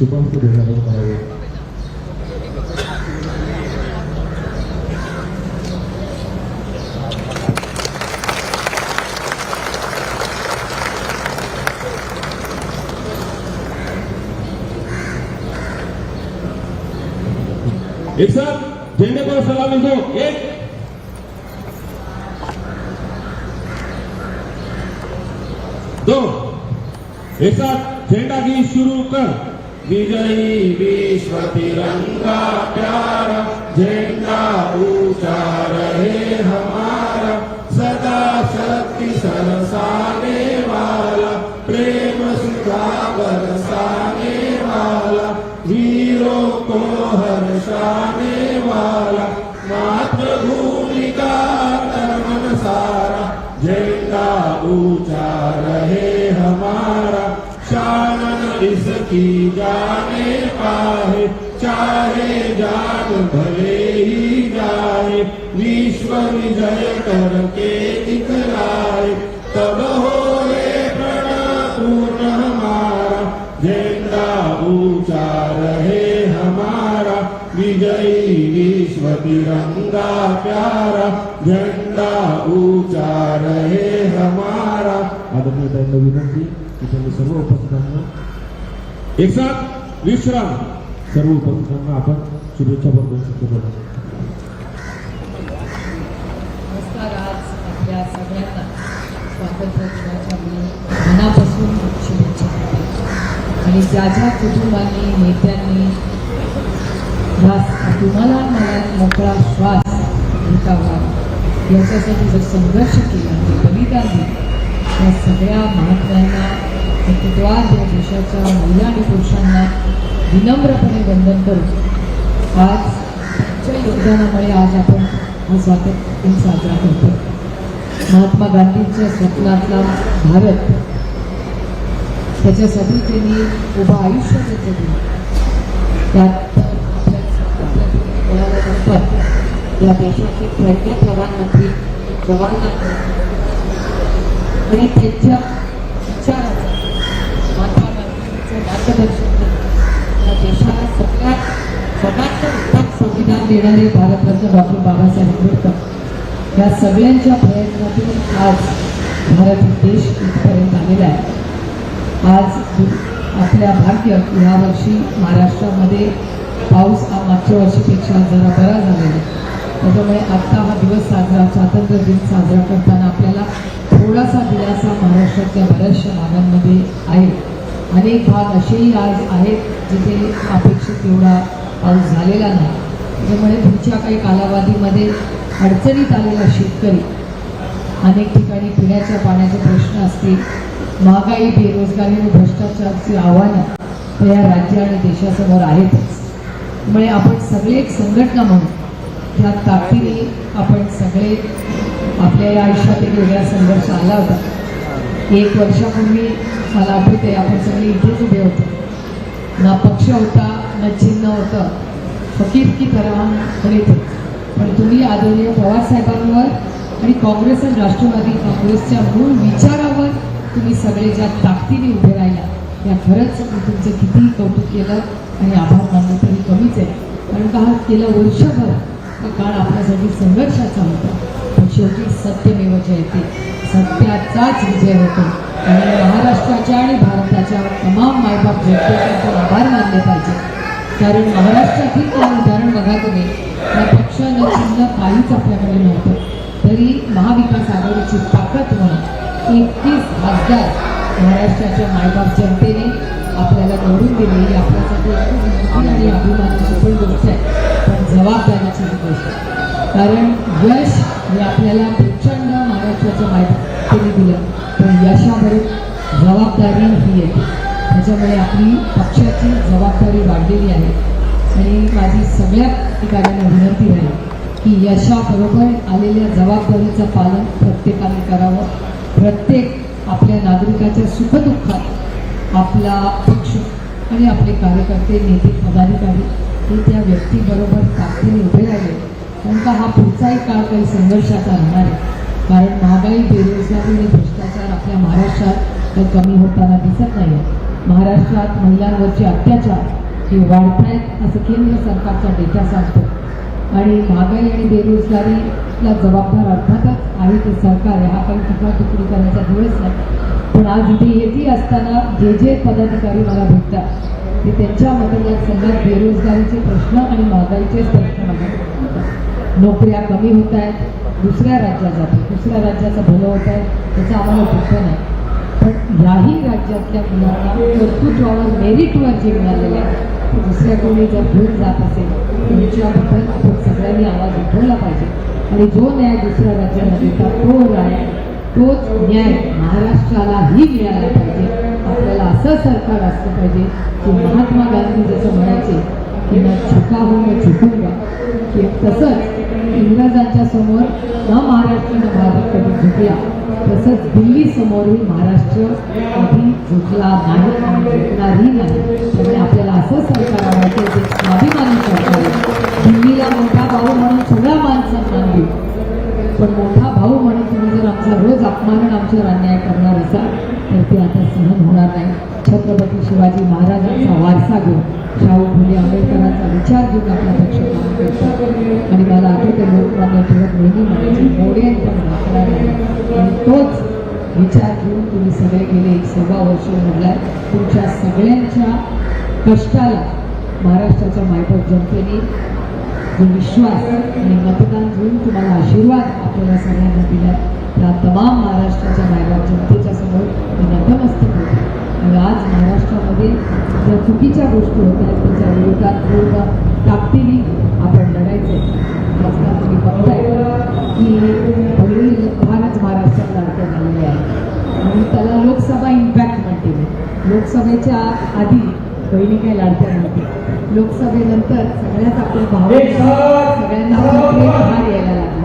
करून त्यांचा शुभांश देण्यात करावे एक साथ झंडे को सलामी दो एक दो एक साथ झंडा की शुरू कर विजयी विश्व तिरंगा प्यारा झंडा ऊंचा रहे हमारा सदा शक्ति सरसाने वाला प्रेम सुधा बरसाने वाला वीरों को हर्षाने वाला की जाने पाए चाहे जान भले ही जाए विश्व विजय करके दिखलाए तब हो प्रण पूर्ण हमारा झंडा ऊंचा रहे हमारा विजयी विश्व तिरंगा प्यारा झंडा ऊंचा रहे हमारा। आदरणीय ताईंना विनंती की त्यांनी सर्व उपस्थितांना एक साथ विश्राम. सर्व उपस्थितांना आपण शुभेच्छा बरोबर शकतो बोला नमस्कार आज आपल्या सगळ्यांना स्वातंत्र्य दिनाच्या मी मनापासून शुभेच्छा आणि ज्या ज्या कुटुंबांनी नेत्यांनी तुम्हाला आणि मला मोकळा श्वास घेतावा याच्यासाठी जो संघर्ष केला जे बलिदान दिलं त्या सगळ्या महात्म्यांना नेतृत्वात या देशाच्या महिला आणि पुरुषांना विनम्रपणे वंदन करू आज त्यांच्या योगदानामुळे आज आपण हा स्वातंत्र्य दिन साजरा करतो. महात्मा गांधींच्या स्वप्नातला भारत त्याच्यासाठी त्यांनी उभं आयुष्य जे जगलं त्यात या देशाचे पहिले प्रधानमंत्री जवाहरलाल नेहरू. आणि त्यांच्या या देशाला सगळ्यात सगळ्यात उत्तम संविधान देणारे भारतरत्न डॉक्टर बाबासाहेब आंबेडकर या सगळ्यांच्या प्रयत्नातून आज भारत देश इथपर्यंत आलेला आहे आज आपल्या भाग्य यावर्षी महाराष्ट्रामध्ये पाऊस हा मागच्या वर्षीपेक्षा जरा बरा झालेला आहे त्याच्यामुळे आत्ता हा दिवस साजरा स्वातंत्र्य दिन साजरा करताना आपल्याला थोडासा दिलासा महाराष्ट्रातल्या बऱ्याचशा भागांमध्ये आहे अनेक भाग असेही आज आहेत जिथे अपेक्षित एवढा पाऊस झालेला नाही. त्याच्यामुळे पुढच्या काही कालावधीमध्ये अडचणीत आलेला शेतकरी अनेक ठिकाणी पिण्याच्या पाण्याचे प्रश्न असतील महागाई बेरोजगारी आणि भ्रष्टाचाराची आव्हानं तर या राज्य आणि देशासमोर आहेतच. त्यामुळे आपण सगळे एक संघटना म्हणून त्या ताकदीने आपण सगळे आपल्या या आयुष्यात एक वेगळा संघर्ष आला होता. एक वर्षापूर्वी मला आठवते आपण सगळे इथेच उभे होतो. ना पक्ष होता ना चिन्ह होतं. फकीर की तरह हम पण तुम्ही आदरणीय पवारसाहेबांवर आणि काँग्रेस आणि राष्ट्रवादी काँग्रेसच्या मूळ विचारावर तुम्ही सगळे ज्या ताकदीने उभे राहिला या खरंच मी तुमचं कितीही कौतुक केलं आणि आभार मानलं तरी कमीच आहे. कारण का हा केलं वर्षभर हा काळ आपल्यासाठी संघर्षाचा होता. पण शेवटी सत्यमेव जयते. सत्याचाच विजय होतो. आणि महाराष्ट्राच्या आणि भारताच्या तमाम मायबाप जनतेचे आभार मानले पाहिजे. कारण महाराष्ट्रातील काही उदाहरण बघा तुम्ही. या पक्ष न चिन्ह काहीच आपल्याकडे नव्हतं. तरी महाविकास आघाडीची ताकद म्हणून एकतीस खासदार महाराष्ट्राच्या मायबाप जनतेने आपल्याला निवडून दिले. ही आपल्यासाठी आणि अभिमानाची पण गोष्ट आहे. पण जबाबदारीची गोष्ट कारण यश हे आपल्याला केलं. दिलं पण यशामध्ये जबाबदारी ही येते त्याच्यामुळे आपली पक्षाची जबाबदारी वाढलेली आहे. आणि माझी सगळ्या अधिकाऱ्यांना विनंती आहे की यशाबरोबर आलेल्या जबाबदारीचं पालन प्रत्येकाने करावं. प्रत्येक आपल्या नागरिकाच्या सुखदुःखात आपला पक्ष आणि आपले कार्यकर्ते नेते पदाधिकारी हे त्या व्यक्तीबरोबर ताकदीने उभे राहिले. कारण का हा पुढचाही काळ काही संघर्षाचा राहणार आहे. कारण महागाई बेरोजगारी आणि भ्रष्टाचार आपल्या महाराष्ट्रात काही कमी होताना दिसत नाही महाराष्ट्रात महिलांवरचे अत्याचार हे वाढत आहेत असं केंद्र सरकारचा डेटा सांगतो. आणि महागाई आणि बेरोजगारीला जबाबदार अर्थातच आहे ते सरकार आहे हा काही टीका टिप्पणी करायचा दिवस नाही. पण आज इथे येते असताना जे जे पदाधिकारी मला भेटतात ते त्यांच्या मतदारसंघात बेरोजगारीचे प्रश्न आणि महागाईचेच प्रश्न मला नोकऱ्या कमी होत आहेत दुसऱ्या राज्यात जातो. दुसऱ्या राज्याचं भलं होत आहे त्याचं आम्हाला दुःख नाही. पण याही राज्यातल्या मुलांना कर्तृत्वावर मेरिटवर जे मिळालेलं आहे दुसऱ्या कोणी जर घेऊन जात असेल त्यांच्याबद्दल आपण सगळ्यांनी आवाज उठवला पाहिजे. आणि जो न्याय दुसऱ्या राज्यामध्ये तो न्याय तोच न्याय महाराष्ट्रालाही मिळाला पाहिजे. आपल्याला असं सरकार असलं पाहिजे की महात्मा गांधी जसं म्हणायचे की ना छुका हो ना झुकूंगा की तसंच इंग्रजांच्या समोर न महाराष्ट्र न भारत कधी झुकला तसंच दिल्ली समोरही महाराष्ट्र कधी झुकला नाही आणि झुकणारही नाही. त्यामुळे आपल्याला असं सरकार आवडतं जे स्वाभिमानी सरकार दिल्लीला मोठा भाऊ म्हणून सगळा मान सन्मान देऊ पण मोठा भाऊ म्हणून तुम्ही जर आमचा रोज अपमान आमच्यावर अन्याय करणार असाल तर ते आता सहन होणार नाही. छत्रपती शिवाजी महाराजांचा वारसा घेऊन शाहू फुले आंबेडकरांचा विचार घेऊन आपला पक्ष काम करतो. आणि मला आठवते लोकमान्य टिळक नेहमी म्हणायचे पण आणि तोच विचार घेऊन तुम्ही सगळे गेले एक सव्वा वर्ष म्हणलाय तुमच्या सगळ्यांच्या कष्टाला महाराष्ट्राच्या मायबाप जनतेने जो विश्वास आणि मतदान घेऊन तुम्हाला आशीर्वाद आपल्याला सगळ्यांना दिला त्या तमाम महाराष्ट्राच्या मायबाप जनतेच्या समोर मी नतमस्तक होते. आज महाराष्ट्रामध्ये ज्या चुकीच्या गोष्टी होत आहेत त्याच्या विरोधात पूर्ण ताकदीने आपण लढायचे आजकाल तुम्ही बघताय की फारच महाराष्ट्रात लाडक्या झालेल्या आहेत आणि त्याला लोकसभा इम्पॅक्ट म्हणते लोकसभेच्या आधी बहिणी काही लाडक्या नव्हत्या लोकसभेनंतर सगळ्यात आपले भाव सगळ्यांना आपलं यायला लागला.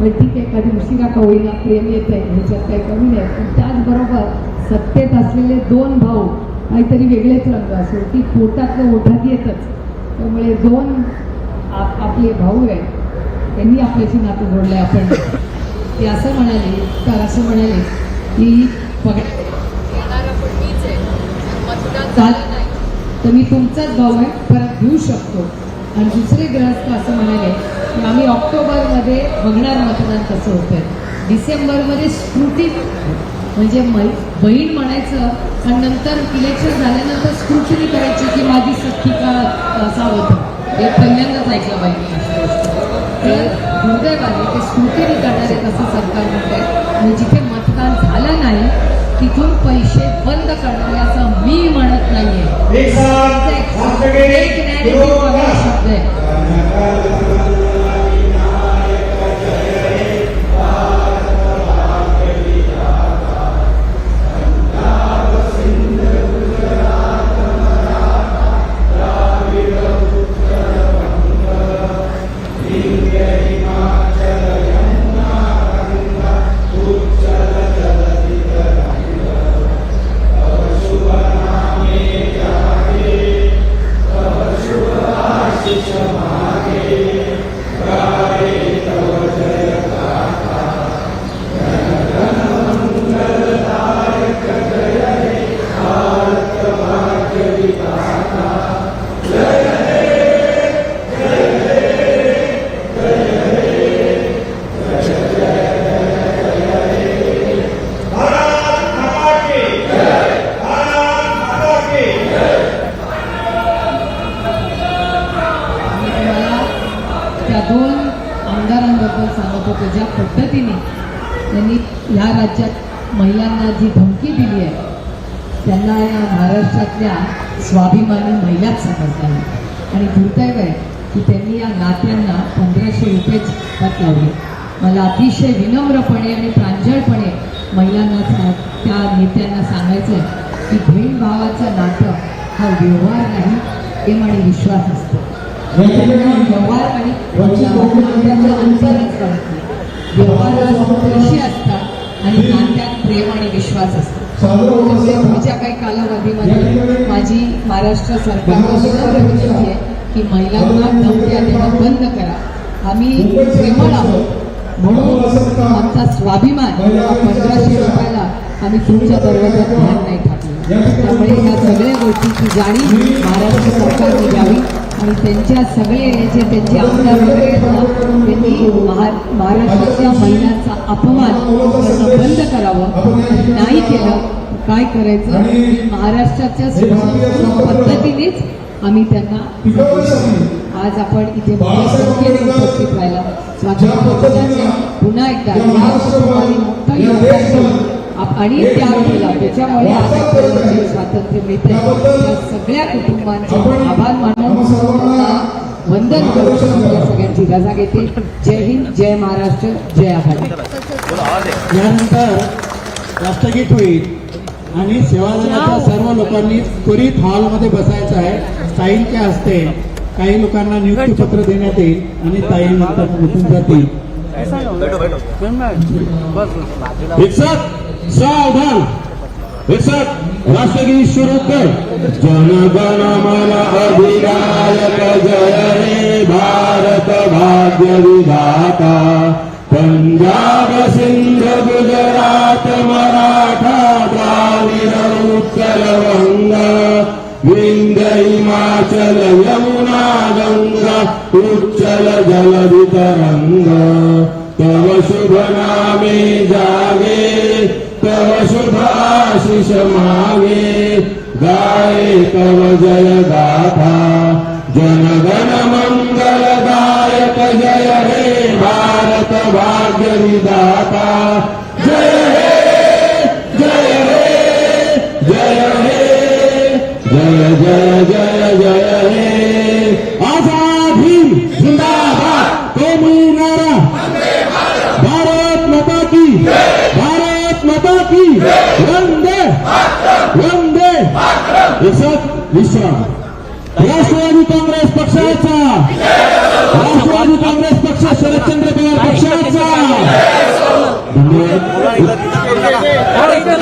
पण ठीक आहे कधी उशिरा का होईना प्रेम येत आहे ह्याच्यात काही कमी नाही. पण त्याचबरोबर सत्तेत असलेले दोन भाऊ काहीतरी वेगळेच रंग असो ती पोटातलं ओठात येतच. त्यामुळे दोन आप आपले भाऊ आहेत. त्यांनी आपल्याशी नातं जोडलंय आपण. ते असं म्हणाले तर असं म्हणाले की झालं नाही तर मी तुमचाच भाऊ आहे परत घेऊ शकतो. आणि दुसरे ग्रहस्थ असं म्हणाले की आम्ही ऑक्टोबरमध्ये बघणार मतदान कसं होतं डिसेंबरमध्ये स्मृती म्हणजे मै बहीण म्हणायचं आणि नंतर इलेक्शन झाल्यानंतर स्क्रुटिनी करायची की माझी सख्खी का असा होतं हे पहिल्यांदाच ऐकलं पाहिजे तर दुर्दैवाने ते स्क्रुटिनी करणारे कसं सरकार म्हणतंय. आणि जिथे मतदान झालं नाही तिथून पैसे बंद करणारे असं मी म्हणत नाहीये. एक साथ, हाथ दोन आमदारांबद्दल सांगत होतो ज्या पद्धतीने त्यांनी ह्या राज्यात महिलांना जी धमकी दिली आहे त्यांना या महाराष्ट्रातल्या स्वाभिमानी महिलाच समजल्या आणि दुर्दैव आहे की त्यांनी या नात्यांना पंधराशे रुपयेच हात लावले. मला अतिशय विनम्रपणे आणि प्रांजळपणे महिलांना सा- त्या नेत्यांना सांगायचं आहे की बहीण भावाचं नातं हा व्यवहार नाही प्रेम आणि विश्वास असतो. व्यवहार आणि नात्याचं अंतरच कळत नाही व्यवहार पैसे असतात आणि नात्यात प्रेम आणि विश्वास असतो साजरा काही कालावधीमध्ये माझी महाराष्ट्र सरकारला सुद्धा आहे की महिलांना धमक्या देणं बंद करा आम्ही प्रेमळ आहोत म्हणून आमचा स्वाभिमान पंधराशे रुपयाला आम्ही तुमच्या दरवाज्यात धान नाही टाकलं त्यामुळे ह्या सगळ्या गोष्टीची जाणीव महाराष्ट्र सरकारने घ्यावी आणि त्यांच्या सगळे जे त्यांचे आमदार वगैरे त्यांनी महा महाराष्ट्रातल्या महिलांचा अपमान करणं बंद करावं. नाही केलं काय करायचं? महाराष्ट्राच्या पद्धतीनेच आम्ही त्यांना आज आपण इथे संख्येने उपस्थित राहिला स्वातंत्र्य पुन्हा एकदा आणि त्याग केला त्याच्यामुळे स्वातंत्र्य मिळते सगळ्या कुटुंबांचे आभार त्यांना वंदन आपल्या सगळ्यांची रजा घेते जय हिंद जय महाराष्ट्र जय आघाडी. यानंतर राष्ट्रगीत होईल आणि सेवादलाच्या सर्व लोकांनी त्वरित हॉलमध्ये बसायचं आहे. ताईंच्या हस्ते काही लोकांना नियुक्तीपत्र देण्यात येईल आणि ताई नंतर उठून जातील. सावधान. राष्ट्रगीत सुरू कर जनगण मन अधिनायक जय हे भारत भाग्य विधाता। पंजाब सिंध गुजरात मरा आशिष मागे गाय कव जय गाथा जनगण मंगलदायक जय हे भारत भाग्य विदाता विश्राम राष्ट्रवादी काँग्रेस पक्षाचा राष्ट्रवादी काँग्रेस पक्ष शरदचंद्र पवार पक्षाचा. अरे इकडे